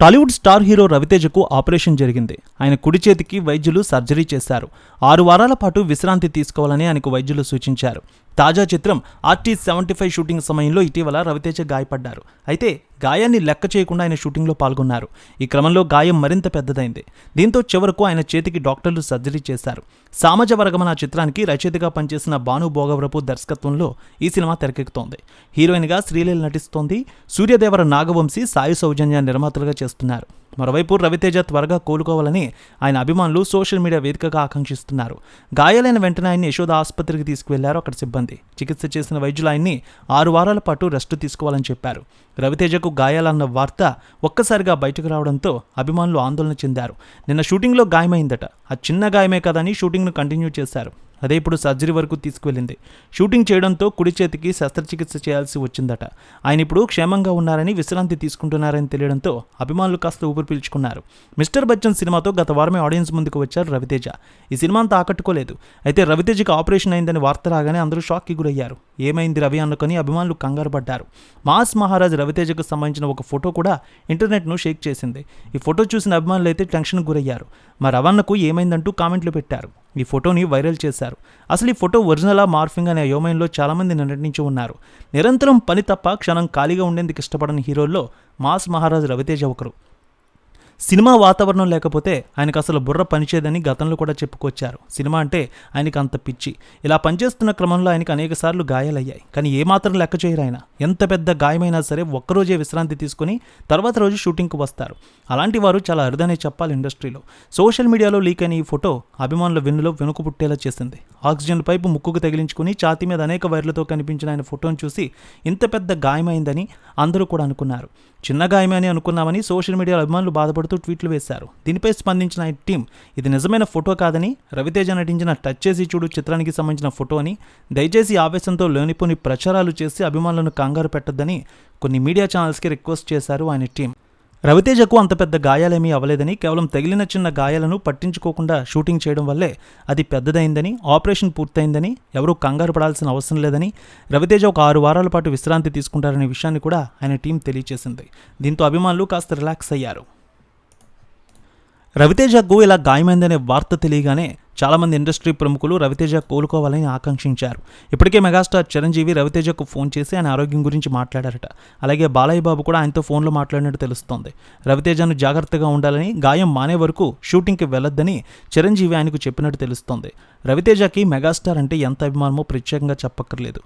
Tollywood star hero రవితేజకు operation జరిగింది. ఆయన కుడి చేతికి వైద్యులు సర్జరీ చేశారు. ఆరు వారాల పాటు విశ్రాంతి తీసుకోవాలని ఆయనకు వైద్యులు సూచించారు. తాజా చిత్రం ఆర్టీ సెవెంటీ ఫైవ్ షూటింగ్ సమయంలో ఇటీవల రవితేజ గాయపడ్డారు. అయితే గాయాన్ని లెక్క చేయకుండా ఆయన షూటింగ్లో పాల్గొన్నారు. ఈ క్రమంలో గాయం మరింత పెద్దదైంది. దీంతో చివరకు ఆయన చేతికి డాక్టర్లు సర్జరీ చేశారు. సామజ వర్గమన చిత్రానికి రచయితగా పనిచేసిన భాను భోగవరపు దర్శకత్వంలో ఈ సినిమా తెరకెక్కుతోంది. హీరోయిన్గా శ్రీలీల నటిస్తోంది సూర్యదేవర నాగవంశీ సాయి సౌజన్య నిర్మాతలుగా చేస్తున్నారు. మరోవైపు రవితేజ త్వరగా కోలుకోవాలని ఆయన అభిమానులు సోషల్ మీడియా వేదికగా ఆకాంక్షిస్తున్నారు. గాయాలైన వెంటనే ఆయన్ని యశోద ఆసుపత్రికి తీసుకువెళ్ళారు అక్కడ సిబ్బంది. చికిత్స చేసిన వైద్యులు ఆయన్ని ఆరు వారాల పాటు రెస్ట్ తీసుకోవాలని చెప్పారు. రవితేజకు గాయాలన్న వార్త ఒక్కసారిగా బయటకు రావడంతో అభిమానులు ఆందోళన చెందారు. నిన్న షూటింగ్లో గాయమైందట. ఆ చిన్న గాయమే కదని షూటింగ్ను కంటిన్యూ చేశారు. అదే ఇప్పుడు సర్జరీ వరకు తీసుకువెళ్ళింది. షూటింగ్ చేయడంతో కుడి చేతికి శస్త్రచికిత్స చేయాల్సి వచ్చిందట. ఆయన ఇప్పుడు క్షేమంగా ఉన్నారని విశ్రాంతి తీసుకుంటున్నారని తెలియడంతో అభిమానులు కాస్త ఊపిరి పీల్చుకున్నారు. మిస్టర్ బచ్చన్ సినిమాతో గత వారమే ఆడియన్స్ ముందుకు వచ్చారు రవితేజ. ఈ సినిమా అంతా ఆకట్టుకోలేదు. అయితే రవితేజకి ఆపరేషన్ అయిందని వార్త రాగానే అందరూ షాక్కి గురయ్యారు. ఏమైంది రవి అనుకొని అభిమానులు కంగారు పడ్డారు. మాస్ మహారాజ్ రవితేజకు సంబంధించిన ఒక ఫోటో కూడా ఇంటర్నెట్ను షేక్ చేసింది. ఈ ఫోటో చూసిన అభిమానులు అయితే టెన్షన్ గురయ్యారు. మా రవణకు ఏమైందంటూ కామెంట్లు పెట్టారు. ఈ ఫోటోని వైరల్ చేశారు. అసలు ఈ ఫోటో ఒరిజినలా మార్ఫింగ్ అనే యోమయంలో చాలామంది నిర్ణయించి ఉన్నారు. నిరంతరం పని తప్ప క్షణం ఖాళీగా ఉండేందుకు ఇష్టపడని హీరోల్లో మాస్ మహారాజ్ రవితేజ ఒకరు. సినిమా వాతావరణం లేకపోతే ఆయనకు అసలు బుర్ర పనిచేయదని గతంలో కూడా చెప్పుకొచ్చారు. సినిమా అంటే ఆయనకు అంత పిచ్చి. ఇలా పనిచేస్తున్న క్రమంలో ఆయనకు అనేక సార్లు గాయాలయ్యాయి. కానీ ఏమాత్రం లెక్క చేయరు ఆయన. ఎంత పెద్ద గాయమైనా సరే ఒక్కరోజే విశ్రాంతి తీసుకుని తర్వాత రోజు షూటింగ్కు వస్తారు. అలాంటి వారు చాలా అరుదనే చెప్పాలి ఇండస్ట్రీలో. సోషల్ మీడియాలో లీక్ అయిన ఈ ఫోటో అభిమానుల వెన్నులో వెనుక పుట్టేలా చేసింది. ఆక్సిజన్ పైపు ముక్కుకు తగిలించుకుని ఛాతీ మీద అనేక వైర్లతో కనిపించిన ఆయన ఫోటోను చూసి ఇంత పెద్ద గాయమైందని అందరూ కూడా అనుకున్నారు. చిన్న గాయమే అని అనుకున్నామని సోషల్ మీడియాలో అభిమానులు బాధపడుతూ ట్వీట్లు వేశారు. దీనిపై స్పందించిన ఈ టీం ఇది నిజమైన ఫోటో కాదని రవితేజ నటించిన టచ్ చేసి చూడు చిత్రానికి సంబంధించిన ఫోటో అని దయచేసి ఆవేశంతో లేనిపోని ప్రచారాలు చేసి అభిమానులను కంగారు పెట్టొద్దని కొన్ని మీడియా ఛానల్స్కి రిక్వెస్ట్ చేశారు ఆయన టీం. రవితేజకు అంత పెద్ద గాయాలేమీ అవ్వలేదని కేవలం తగిలిన చిన్న గాయాలను పట్టించుకోకుండా షూటింగ్ చేయడం వల్లే అది పెద్దదైందని ఆపరేషన్ పూర్తయిందని ఎవరూ కంగారు పడాల్సిన అవసరం లేదని రవితేజ ఒక ఆరు వారాల పాటు విశ్రాంతి తీసుకుంటారనే విషయాన్ని కూడా ఆయన టీం తెలియజేసింది దీంతో అభిమానులు కాస్త రిలాక్స్ అయ్యారు. రవితేజకు ఇలా గాయమైందనే వార్త తెలియగానే చాలామంది ఇండస్ట్రీ ప్రముఖులు రవితేజ కోలుకోవాలని ఆకాంక్షించారు. ఇప్పటికే మెగాస్టార్ చిరంజీవి రవితేజకు ఫోన్ చేసి ఆయన ఆరోగ్యం గురించి మాట్లాడారట. అలాగే బాలయ్య బాబు కూడా ఆయనతో ఫోన్లో మాట్లాడినట్టు తెలుస్తోంది. రవితేజను జాగ్రత్తగా ఉండాలని గాయం మానే వరకు షూటింగ్కి వెళ్ళొద్దని చిరంజీవి ఆయనకు చెప్పినట్టు తెలుస్తోంది. రవితేజకి మెగాస్టార్ అంటే ఎంత అభిమానమో ప్రత్యేకంగా చెప్పక్కర్లేదు.